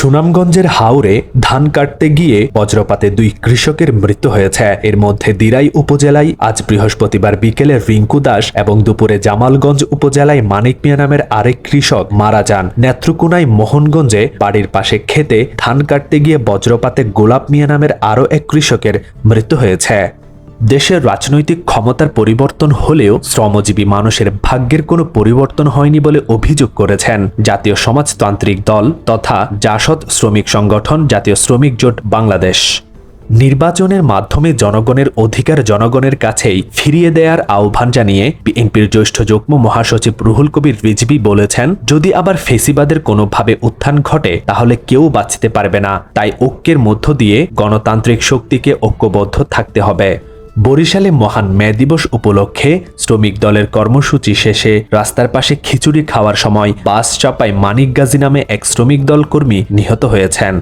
সুনামগঞ্জের হাওরে ধান কাটতে গিয়ে বজ্রপাতে দুই কৃষকের মৃত্যু হয়েছে। এর মধ্যে দিরাই উপজেলায় আজ বৃহস্পতিবার বিকেলে রিঙ্কু দাস এবং দুপুরে জামালগঞ্জ উপজেলায় মানিক মিয়া নামের আরেক কৃষক মারা যান। নেত্রকোনায় মোহনগঞ্জে বাড়ির পাশে খেতে ধান কাটতে গিয়ে বজ্রপাতে গোলাপ মিয়া নামের আরও এক কৃষকের মৃত্যু হয়েছে। দেশের রাজনৈতিক ক্ষমতার পরিবর্তন হলেও শ্রমজীবী মানুষের ভাগ্যের কোনো পরিবর্তন হয়নি বলে অভিযোগ করেছেন জাতীয় সমাজতান্ত্রিক দল তথা জাসদ শ্রমিক সংগঠন জাতীয় শ্রমিক জোট বাংলাদেশ। নির্বাচনের মাধ্যমে জনগণের অধিকার জনগণের কাছেই ফিরিয়ে দেওয়ার আহ্বান জানিয়ে বিএনপির জ্যেষ্ঠ যুগ্ম মহাসচিব রুহুল কবির রিজভি বলেছেন, যদি আবার ফেসিবাদের কোনোভাবে উত্থান ঘটে, তাহলে কেউ বাঁচতে পারবে না। তাই ঐক্যের মধ্য দিয়ে গণতান্ত্রিক শক্তিকে ঐক্যবদ্ধ থাকতে হবে। বরিশালে মহান মে দিবস উপলক্ষে শ্রমিক দলের কর্মসূচি শেষে রাস্তার পাশে খিচুড়ি খাওয়ার সময় বাস চাপায় মানিক গাজী নামে এক শ্রমিক দল কর্মী নিহত হয়েছেন।